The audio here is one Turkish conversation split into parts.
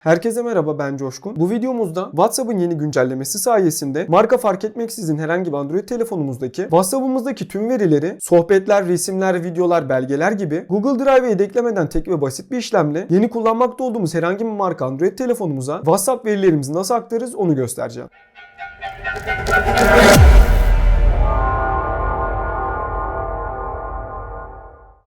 Herkese merhaba ben Coşkun. Bu videomuzda WhatsApp'ın yeni güncellemesi sayesinde marka fark etmeksizin herhangi bir Android telefonumuzdaki WhatsApp'ımızdaki tüm verileri sohbetler, resimler, videolar, belgeler gibi Google Drive'e yedeklemeden tek ve basit bir işlemle yeni kullanmakta olduğumuz herhangi bir marka Android telefonumuza WhatsApp verilerimizi nasıl aktarırız onu göstereceğim.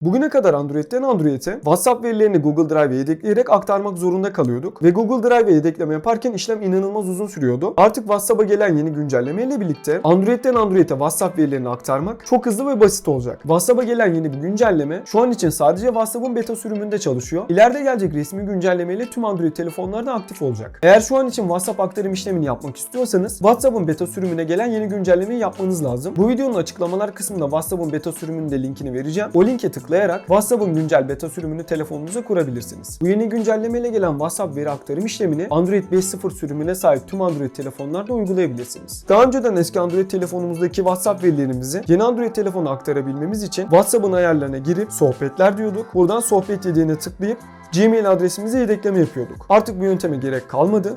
Bugüne kadar Android'den Android'e WhatsApp verilerini Google Drive'e yedekleyerek aktarmak zorunda kalıyorduk ve Google Drive'e yedekleme yaparken işlem inanılmaz uzun sürüyordu. Artık WhatsApp'a gelen yeni güncelleme ile birlikte Android'den Android'e WhatsApp verilerini aktarmak çok hızlı ve basit olacak. WhatsApp'a gelen yeni bir güncelleme şu an için sadece WhatsApp'ın beta sürümünde çalışıyor. İleride gelecek resmi güncelleme ile tüm Android telefonlarda aktif olacak. Eğer şu an için WhatsApp aktarım işlemini yapmak istiyorsanız WhatsApp'ın beta sürümüne gelen yeni güncellemeyi yapmanız lazım. Bu videonun açıklamalar kısmında WhatsApp'ın beta sürümünün linkini vereceğim. O linke tıklayarak WhatsApp'ın güncel beta sürümünü telefonunuza kurabilirsiniz. Bu yeni güncellemeyle gelen WhatsApp veri aktarım işlemini Android 5.0 sürümüne sahip tüm Android telefonlarda uygulayabilirsiniz. Daha önceden eski Android telefonumuzdaki WhatsApp verilerimizi yeni Android telefona aktarabilmemiz için WhatsApp'ın ayarlarına girip sohbetler diyorduk. Buradan sohbet yediğine tıklayıp Gmail adresimize yedekleme yapıyorduk. Artık bu yönteme gerek kalmadı.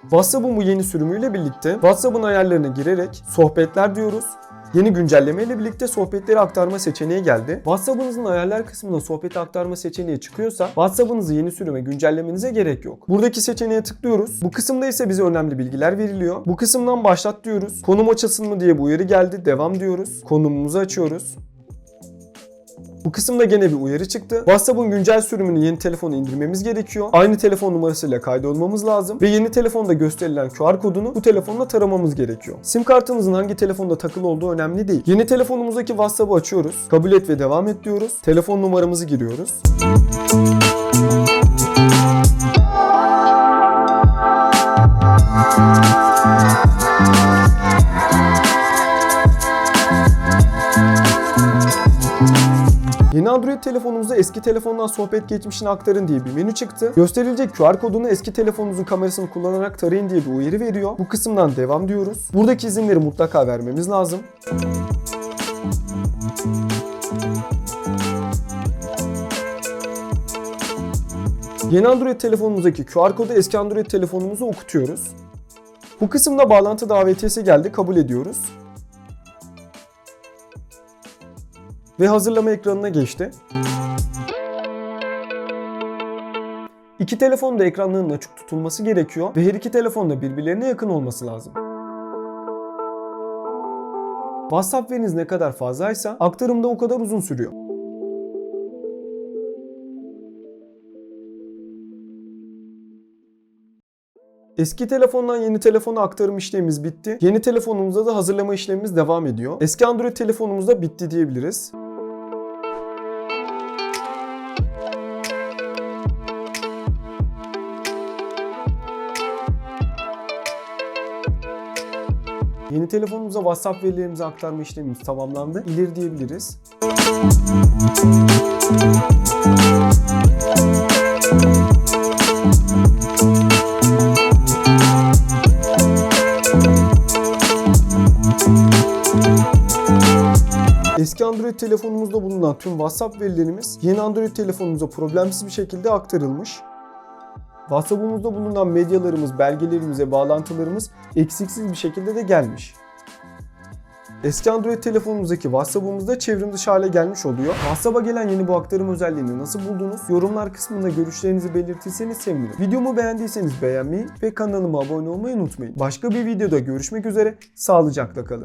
WhatsApp'ın bu yeni sürümüyle birlikte WhatsApp'ın ayarlarına girerek sohbetler diyoruz. Yeni güncelleme ile birlikte sohbetleri aktarma seçeneği geldi. WhatsApp'ınızın ayarlar kısmında sohbeti aktarma seçeneği çıkıyorsa WhatsApp'ınızı yeni sürüme güncellemenize gerek yok. Buradaki seçeneğe tıklıyoruz. Bu kısımda ise bize önemli bilgiler veriliyor. Bu kısımdan başlat diyoruz. Konum açılsın mı diye bu uyarı geldi. Devam diyoruz. Konumumuzu açıyoruz. Bu kısımda gene bir uyarı çıktı. WhatsApp'ın güncel sürümünü yeni telefona indirmemiz gerekiyor. Aynı telefon numarasıyla kaydolmamız lazım ve yeni telefonda gösterilen QR kodunu bu telefonla taramamız gerekiyor. Sim kartınızın hangi telefonda takılı olduğu önemli değil. Yeni telefonumuzdaki WhatsApp'ı açıyoruz. Kabul et ve devam et diyoruz. Telefon numaramızı giriyoruz. Yeni Android telefonumuzda eski telefondan sohbet geçmişini aktarın diye bir menü çıktı. Gösterilecek QR kodunu eski telefonunuzun kamerasını kullanarak tarayın diye bir uyarı veriyor. Bu kısımdan devam diyoruz. Buradaki izinleri mutlaka vermemiz lazım. Yeni Android telefonumuzdaki QR kodu eski Android telefonumuza okutuyoruz. Bu kısımda bağlantı davetiyesi geldi. Kabul ediyoruz. Ve hazırlama ekranına geçti. İki telefonun da ekranlarının açık tutulması gerekiyor ve her iki telefon da birbirlerine yakın olması lazım. WhatsApp veriniz ne kadar fazlaysa aktarım da o kadar uzun sürüyor. Eski telefondan yeni telefona aktarım işlemimiz bitti. Yeni telefonumuzda da hazırlama işlemimiz devam ediyor. Eski Android telefonumuzda bitti diyebiliriz. Yeni telefonumuza WhatsApp verilerimizi aktarma işlemimiz tamamlandı. İleri diyebiliriz. Eski Android telefonumuzda bulunan tüm WhatsApp verilerimiz yeni Android telefonumuza problemsiz bir şekilde aktarılmış. WhatsApp'ımızda bulunan medyalarımız, belgelerimize, bağlantılarımız eksiksiz bir şekilde de gelmiş. Eski Android telefonumuzdaki WhatsApp'ımızda çevrim dışı hale gelmiş oluyor. WhatsApp'a gelen yeni bu aktarım özelliğini nasıl buldunuz? Yorumlar kısmında görüşlerinizi belirtirseniz sevinirim. Videomu beğendiyseniz beğenmeyi ve kanalıma abone olmayı unutmayın. Başka bir videoda görüşmek üzere, sağlıcakla kalın.